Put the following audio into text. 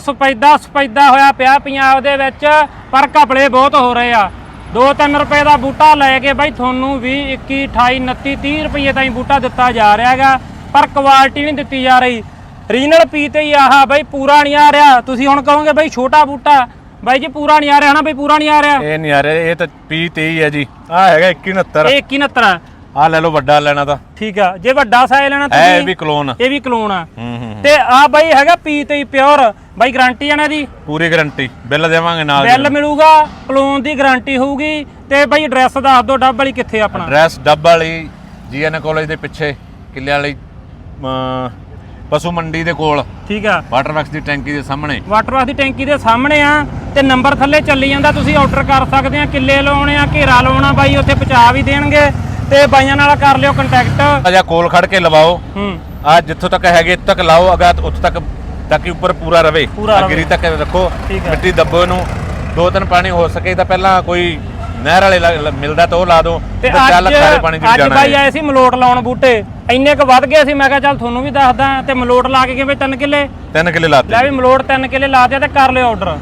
ਸਪੈਦਾ ਸਪੈਦਾ ਹੋਇਆ ਪਿਆ ਪੰਜਾਬ ਦੇ ਵਿੱਚ ਪਰ ਘਪਲੇ ਬਹੁਤ ਹੋ ਰਹੇ ਆ। 2-3 ਰੁਪਏ ਦਾ ਬੂਟਾ ਲੈ ਕੇ ਬਾਈ ਤੁਹਾਨੂੰ 20 21 28 29 30 ਰੁਪਏ ਤਾਈਂ ਬੂਟਾ ਦਿੱਤਾ ਜਾ ਰਿਹਾ ਹੈਗਾ ਪਰ ਕੁਆਲਿਟੀ ਨਹੀਂ ਦਿੱਤੀ ਜਾ ਰਹੀ। ਰੀਜਨਲ ਪੀ ਤੇ ਹੀ ਆਹ ਬਾਈ ਪੂਰਾ ਨਹੀਂ ਆ ਰਿਹਾ। ਤੁਸੀਂ ਹੁਣ ਕਹੋਗੇ ਬਾਈ ਛੋਟਾ ਬੂਟਾ ਬਾਈ ਜੀ ਪੂਰਾ ਨਹੀਂ ਆ ਰਿਹਾ ਹਨਾ ਬਾਈ ਪੂਰਾ ਨਹੀਂ ਆ ਰਿਹਾ। ਇਹ ਨਹੀਂ ਆ ਰਿਹਾ ਇਹ ਤਾਂ ਪੀ 23 ਹੈ ਜੀ। ਆ ਹੈਗਾ 2169 ਇਹ 2169 ਆ ਲੈ ਲਓ ਵੱਡਾ ਲੈਣਾ ਤਾਂ। ਠੀਕ ਆ ਜੇ ਵੱਡਾ ਸਾਈਜ਼ ਲੈਣਾ ਇਹ ਤੁਸੀਂ ਵੀ ਕਲੋਨ ਇਹ ਵੀ ਕਲੋਨ ਆ। ਹੂੰ ਹੂੰ ਤੇ ਆ ਬਾਈ ਹੈਗਾ ਪੀ ਤੇ ਪਿਓਰ ਬਾਈ ਗਾਰੰਟੀ ਆ ਨਾ ਦੀ ਪੂਰੀ ਗਾਰੰਟੀ ਬਿੱਲ ਦੇਵਾਂਗੇ ਨਾਲ ਬਿੱਲ ਮਿਲੂਗਾ ਕਲੋਨ ਦੀ ਗਾਰੰਟੀ ਹੋਊਗੀ। ਤੇ ਬਾਈ ਐਡਰੈਸ ਦੱਸ ਦਿਓ ਡੱਬ ਵਾਲੀ ਕਿੱਥੇ ਆਪਣਾ? ਐਡਰੈਸ ਡੱਬ ਵਾਲੀ ਜੀਐਨ ਕਾਲਜ ਦੇ ਪਿੱਛੇ ਕਿੱਲੇ ਵਾਲੀ ਪਸ਼ੂ ਮੰਡੀ ਦੇ ਕੋਲ। ਠੀਕ ਆ। ਵਾਟਰ ਵਰਕਸ ਦੀ ਟੈਂਕੀ ਦੇ ਸਾਹਮਣੇ। ਵਾਟਰ ਵਾਸ ਦੀ ਟੈਂਕੀ ਦੇ ਸਾਹਮਣੇ ਆ ਤੇ ਨੰਬਰ ਥੱਲੇ ਚੱਲੀ ਜਾਂਦਾ ਤੁਸੀਂ ਆਰਡਰ ਕਰ ਸਕਦੇ ਆ ਕਿੱਲੇ ਲਾਉਣੇ ਆ ਘੇਰਾ ਲਾਉਣਾ ਬਾਈ ਉੱਥੇ ਪਹੁੰਚਾ ਵੀ ਦੇਣਗੇ। ਤੇ ਬਾਈਆਂ ਨਾਲ ਕਰ ਲਿਓ ਕੰਟੈਕਟ ਅਜਾ ਕੋਲ ਖੜ ਕੇ ਲਵਾਓ। ਹੂੰ। ਆ ਜਿੱਥੋਂ ਤੱਕ ਹੈਗੇ ਇੱਥੋਂ ਤੱਕ ਲਾਓ ਅਗਾ ਉੱਥੋਂ ਤੱਕ ਤਾਂ ਕਿ ਉੱਪਰ ਪੂਰਾ ਰਵੇ। ਪੂਰਾ ਆਹ ਰਵੇ। ਗਿਰੀ ਤੱਕ ਰੱਖੋ ਠੀਕ ਹੈ। ਮਿੱਟੀ ਦੱਬੋ ਇਹਨੂੰ। ਦੋ ਤਿੰਨ ਪਾਣੀ ਹੋ ਸਕੇ ਤਾਂ ਪਹਿਲਾਂ ਕੋਈ ਨਹਿਰ ਵਾਲੇ ਲ- ਲ- ਮਿਲਦਾ ਤਾਂ ਉਹ ਲਾ ਦਿਓ ਤੇ ਤੇ ਚੱਲ ਖਾਰੇ ਪਾਣੀ ਅੱਜ ਜਾਣਾ ਬਾਈ ਹੈ ਆਏ ਸੀ ਮਲੋਟ ਲਾਉਣ ਬੂਟੇ। ਇੰਨੇ ਕ ਵੱਧ ਗਏ ਸੀ ਮੈਂ ਕਿਹਾ ਚੱਲ ਤੁਹਾਨੂੰ ਵੀ ਦੱਸਦਾ ਤੇ ਮਲੋਟ ਲਾ ਕੇ ਕਿਵੇਂ ਤਿੰਨ ਕਿੱਲੇ? ਤਿੰਨ ਕਿੱਲੇ ਲਾਤੇ। ਲੈ ਵੀ ਮਲੋਟ ਤਿੰਨ ਕਿੱਲੇ ਲਾ ਦਿਆ ਤੇ ਕਰ ਲਿਓ ਆਰਡਰ